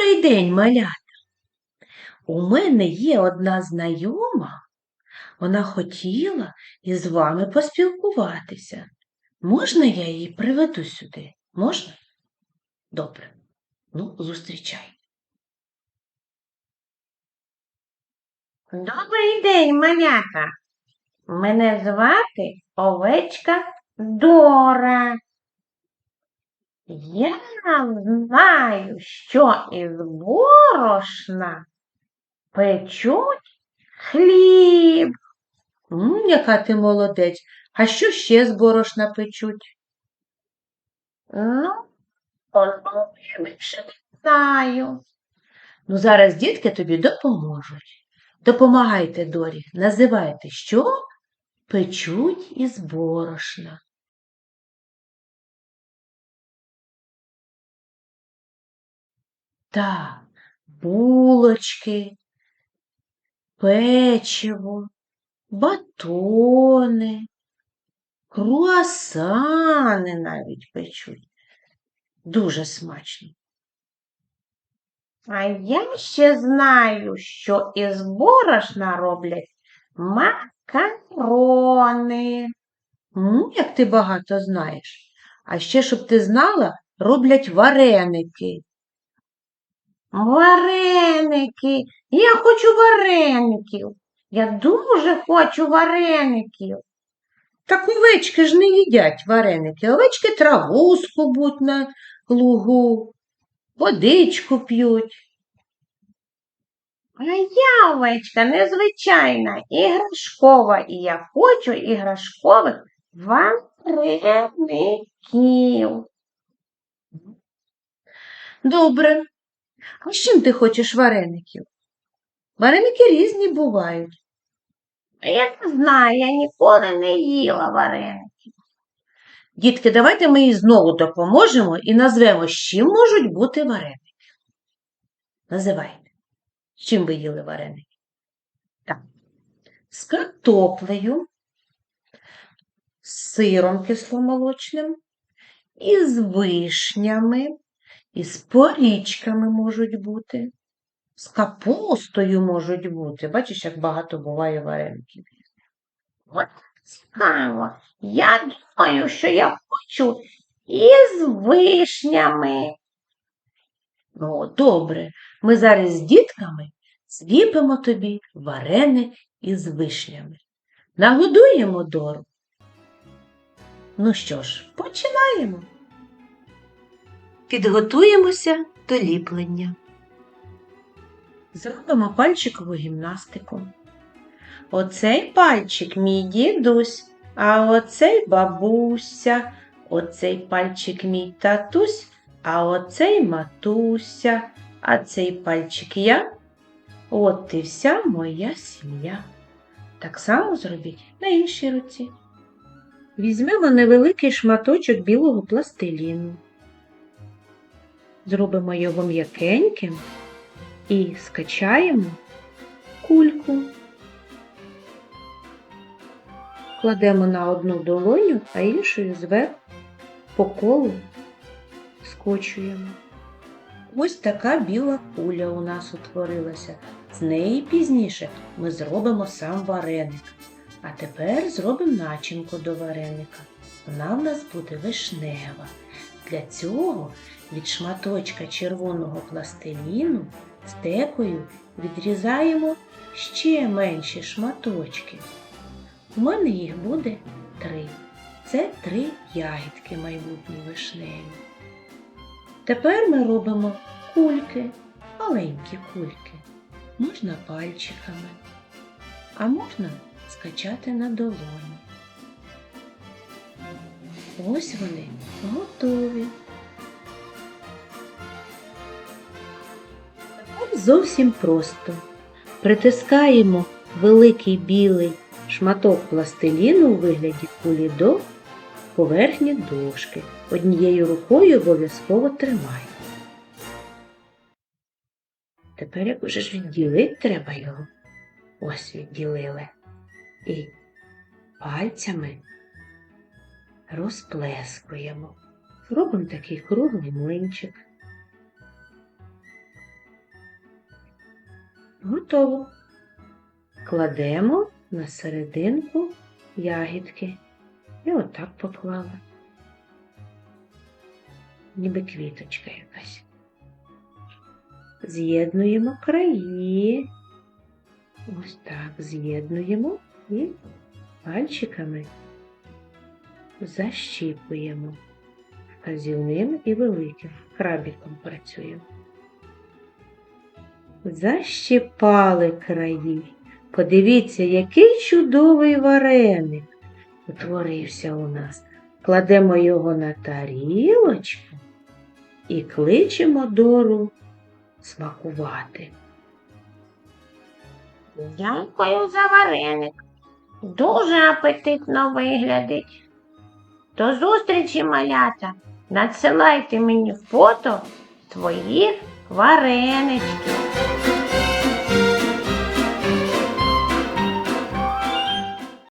Добрий день, малята. У мене є одна знайома. Вона хотіла із вами поспілкуватися. Можна я її приведу сюди? Можна? Добре. Ну, зустрічай. Добрий день, малята. Мене звати Овечка Дора. Я знаю, що із борошна печуть хліб. М, яка ти молодець. А що ще з борошна печуть? Ну, більше не знаю. Ну, зараз дітки тобі допоможуть. Допомагайте Дорі, називайте, що печуть із борошна. Так, булочки, печиво, батони, круасани навіть печуть. Дуже смачно. А я ще знаю, що із борошна роблять макарони. М, як ти багато знаєш. А ще, щоб ти знала, роблять вареники. Вареники. Я хочу вареників. Я дуже хочу вареників. Так овечки ж не їдять вареники. Овечки траву скубуть на лугу, водичку п'ють. А я овечка незвичайна, іграшкова, і я хочу іграшкових вареників. Добре. А з чим ти хочеш вареників? Вареники різні бувають. Я не знаю, я ніколи не їла вареників. Дітки, давайте ми їй знову допоможемо і назвемо, з чим можуть бути вареники. Називайте. З чим ви їли вареники? Так. З картоплею, з сиром кисломолочним, із вишнями, із порічками можуть бути, з капустою можуть бути. Бачиш, як багато буває вареників. От цікаво. Я думаю, що я хочу із вишнями. Ну, добре, ми зараз з дітками зліпимо тобі вареник із вишнями. Нагодуємо Дору. Ну що ж, починаємо. Підготуємося до ліплення. Зробимо пальчикову гімнастику. Оцей пальчик мій дідусь, а оцей бабуся, оцей пальчик мій татусь, а оцей матуся, а цей пальчик я. От і вся моя сім'я. Так само зробіть на іншій руці. Візьмемо невеликий шматочок білого пластиліну. Зробимо його м'якеньким і скачаємо кульку. Кладемо на одну долоню, а іншою зверху по колу скочуємо. Ось така біла куля у нас утворилася. З неї пізніше ми зробимо сам вареник. А тепер зробимо начинку до вареника. Вона в нас буде вишнева. Для цього від шматочка червоного пластиліну стекою відрізаємо ще менші шматочки. У мене їх буде три. Це три ягідки майбутні вишневі. Тепер ми робимо кульки, маленькі кульки. Можна пальчиками, а можна скачати на долоні. Ось вони готові. Тепер зовсім просто. Притискаємо великий білий шматок пластиліну у вигляді кулі до поверхні дошки. Однією рукою обов'язково тримай. Тепер як уже ж відділити треба його. Ось відділили. І пальцями розплескуємо. Робимо такий круглий млинчик. Готово. Кладемо на серединку ягідки. І отак поклали. Ніби квіточка якась. З'єднуємо краї. Ось так з'єднуємо і пальчиками защіпуємо вказівним і великим крабіком працюємо. Защіпали краї. Подивіться, який чудовий вареник утворився у нас. Кладемо його на тарілочку і кличемо Дору смакувати. Дякую за вареник. Дуже апетитно виглядить. До зустрічі, малята. Надсилайте мені фото своїх вареничків.